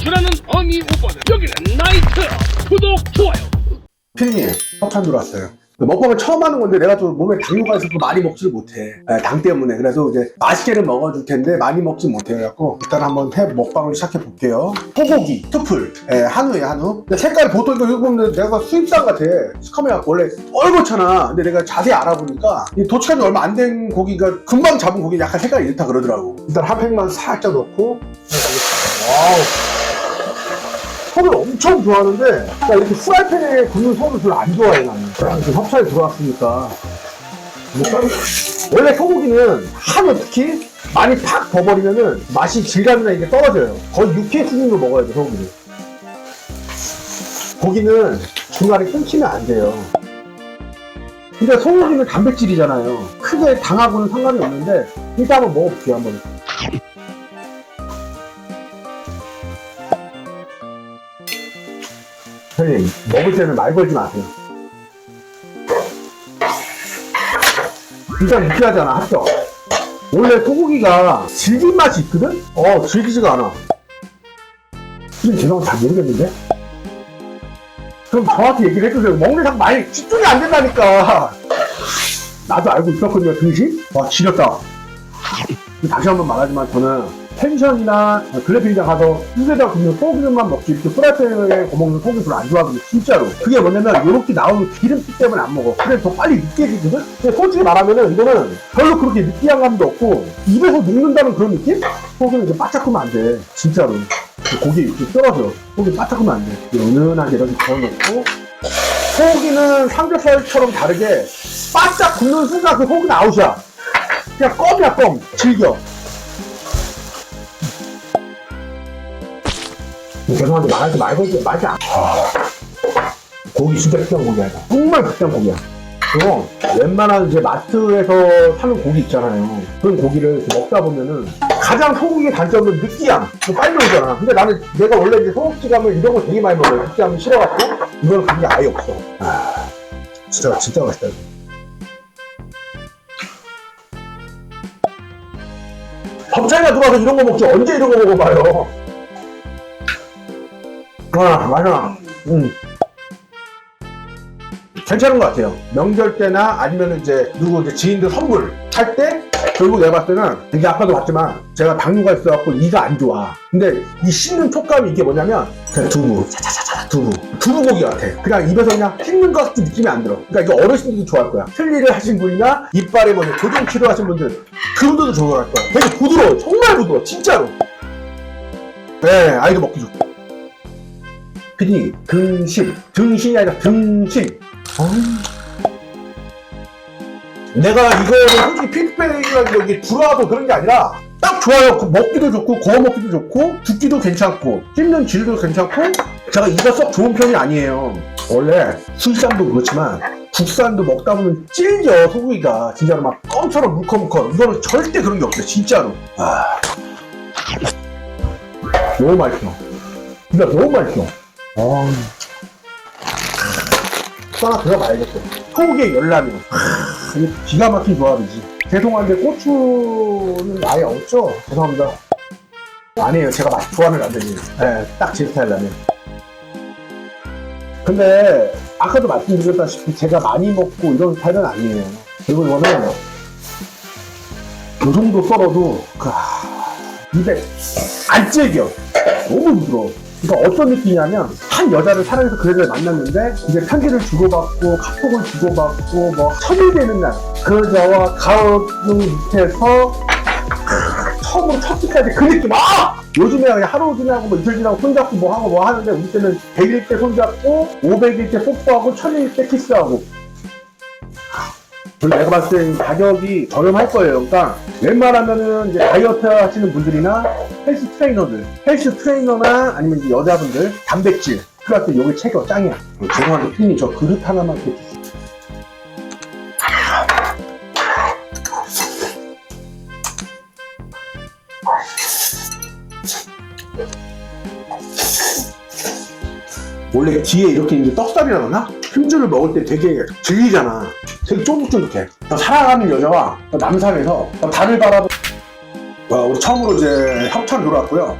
진출하는 어미 오빠들 여기는 나이트. 구독 좋아요. 피디님 협찬 들어왔어요. 먹방을 처음 하는 건데 내가 좀 몸에 당뇨가 있어서 많이 먹지를 못해. 네, 당 때문에. 그래서 이제 맛있게는 먹어줄 텐데 많이 먹지 못해요 그래갖고 일단 한번 해 먹방을 시작해 볼게요. 소고기 투풀 예, 한우에 한우. 근데 색깔이 보통 이거 보면 내가 수입산 같아. 시커매갖고 원래 얼었잖아 근데 내가 자세히 알아보니까 이 도축한 지 얼마 안 된 고기가 금방 잡은 고기 약간 색깔이 이렇다 그러더라고. 일단 한 팩만 살짝 넣고. 와우 소를 엄청 좋아하는데 나 이렇게 프라이팬에 굽는 소를 별로 안 좋아해 나는. 지금 협찬이 들어왔으니까. 원래 소고기는 한우 특히 많이 팍 버버리면은 맛이 질감이나 이게 떨어져요. 거의 육회 수준으로 먹어야 돼 소고기는. 고기는 중간에 끊기면 안 돼요. 근데 소고기는 단백질이잖아요. 크게 당하고는 상관이 없는데 일단 한번 먹어볼게요 한번 형님 먹을 때는 말 걸지 마세요 일단 느끼하잖아 합격 원래 소고기가 질긴 맛이 있거든? 어 질기지가 않아 지금 죄송한 잘 모르겠는데? 그럼 정확히 얘기를 해주세요 먹는 상 많이 집중이 안 된다니까 나도 알고 있었거든요 등심? 와 지렸다 다시 한 번 말하지만 저는 펜션이나 글래핑장 가서 휴게장 굽는 소고기만 먹지 이렇게 프라이팬에 구먹는 소고기 별로 안 좋아하거든요 진짜로. 그게 뭐냐면 이렇게 나오는 기름기 때문에 안 먹어. 그래서 더 빨리 느끼해지거든? 근데 솔직히 말하면은 이거는 별로 그렇게 느끼한 감도 없고 입에서 녹는다는 그런 느낌? 소고기는 이제 바짝하면 안 돼. 진짜로. 고기 이렇게 떨어져 소고기 바짝하면 안돼. 은은하게 이렇게 구워놓고. 소고기는 삼겹살처럼 다르게 바짝 굽는 순간 그 소고기는 아웃이야. 그냥 껌이야 껌. 즐겨 죄송한데 말하지 말고 이제 말지 안. 고기 진짜 극단 고기야. 이거. 정말 극단 고기야. 그거 웬만한 이제 마트에서 사는 고기 있잖아요. 그런 고기를 먹다 보면은 가장 소고기의 단점은 느끼함. 이거 빨리 오잖아. 근데 나는 내가 원래 이제 소고기감을 이런 거 되게 많이 먹어요. 느끼함이 싫어갖고 이건 그게 아예 없어. 아, 진짜 진짜 맛있다. 이거. 법차이가 들어와서 이런 거 먹지 언제 이런 거 먹어봐요. 와, 맞아. 음. 괜찮은 것 같아요. 명절 때나 아니면 이제 누구 이제 지인들 선물 할때 결국 내가 봤을 때는 이게 아까도 봤지만 제가 당뇨가 있어갖고 이가 안 좋아. 근데 이 씹는 촉감이 이게 뭐냐면 그냥 두부, 차차차차 두부, 두부고기 같아. 그냥 입에서 그냥 씹는 것 같은 느낌이 안 들어. 그러니까 이거 어르신들도 좋아할 거야. 틀니를 하신 분이나 이빨에 뭐 교정 치료하신 분들 그분들도 좋아할 거야. 되게 부드러워, 정말 부드러워, 진짜로. 네, 아이도 먹기 좋고. 피디 등심 등심이 아니라 등심 어. 내가 이거를 솔직히 게 이게 들어와도 그런 게 아니라 딱 좋아요. 그 먹기도 좋고 구워 먹기도 좋고 굽기도 괜찮고 씹는 질도 괜찮고 제가 이가 썩 좋은 편이 아니에요. 원래 술산도 그렇지만 국산도 먹다 보면 찔겨 소고기가. 진짜로 막 껌처럼 물컹물컹 이거는 절대 그런 게 없어요 진짜로. 아. 너무 맛있어. 진짜 너무 맛있어 아. 또 하나 들어가야겠어. 소고기의 열라면. 하, 이게 기가 막힌 조합이지. 죄송한데 고추는 아예 없죠? 죄송합니다. 아니에요. 제가 맛 좋아하는 라면이에요. 네, 딱제 스타일 라면. 근데 아까도 말씀드렸다시피 제가 많이 먹고 이런 스타일은 아니에요. 그리고 이거는 요 정도 썰어도 그, 하, 입에 안 찔겨. 너무 부드러워. 그러니까 어떤 느낌이냐면 한 여자를 사랑해서 그 여자를 만났는데 이제 편지를 주고받고 카톡을 주고받고 뭐 천일되는 날 그 여자와 가을 밑에서 처음으로 첫 끼까지 그 느낌 아! 요즘에 그냥 하루 지나고 뭐 이틀 지나고 손잡고 뭐 하고 뭐 하는데 우리 때는 100일 때 손잡고 500일 때 뽀뽀하고 1000일 때 키스하고 그리고 내가 봤을 때 가격이 저렴할 거예요. 그러니까 웬만하면은 이제 다이어트 하시는 분들이나 헬스 트레이너들, 헬스 트레이너나 아니면 이제 여자분들 단백질 때 요게 최고 짱이야. 어, 죄송한데 피님 저 그릇 하나만 이렇게 주세요. 원래 뒤에 이렇게 이제 떡살이라 그러나? 힘줄을 먹을 때 되게 질리잖아. 되게 쫀득쫀득해. 나 사랑하는 여자와 나 남산에서 나 달을 바라보 와, 우리 처음으로 이제 협찬 들어왔고요.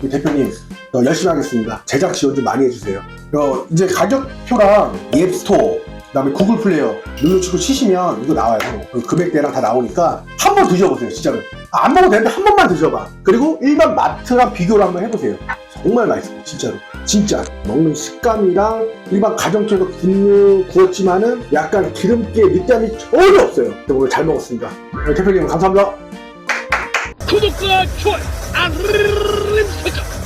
우리 대표님 어, 열심히 하겠습니다. 제작 지원 좀 많이 해주세요. 어, 이제 가격표랑 앱스토어 그다음에 구글 플레이어 눌러치고 치시면 이거 나와요. 그 금액대랑 다 나오니까 한 번 드셔보세요. 진짜로. 아, 안 먹어도 되는데 한 번만 드셔봐. 그리고 일반 마트랑 비교를 한번 해보세요. 정말 맛있어요. 진짜로. 진짜 먹는 식감이랑 일반 가정집에서 굽는 구웠지만은 약간 기름기에 느끼함이 전혀 없어요. 오늘 잘 먹었습니다. 네, 대표님 감사합니다. 구독과 좋아요 알림 설정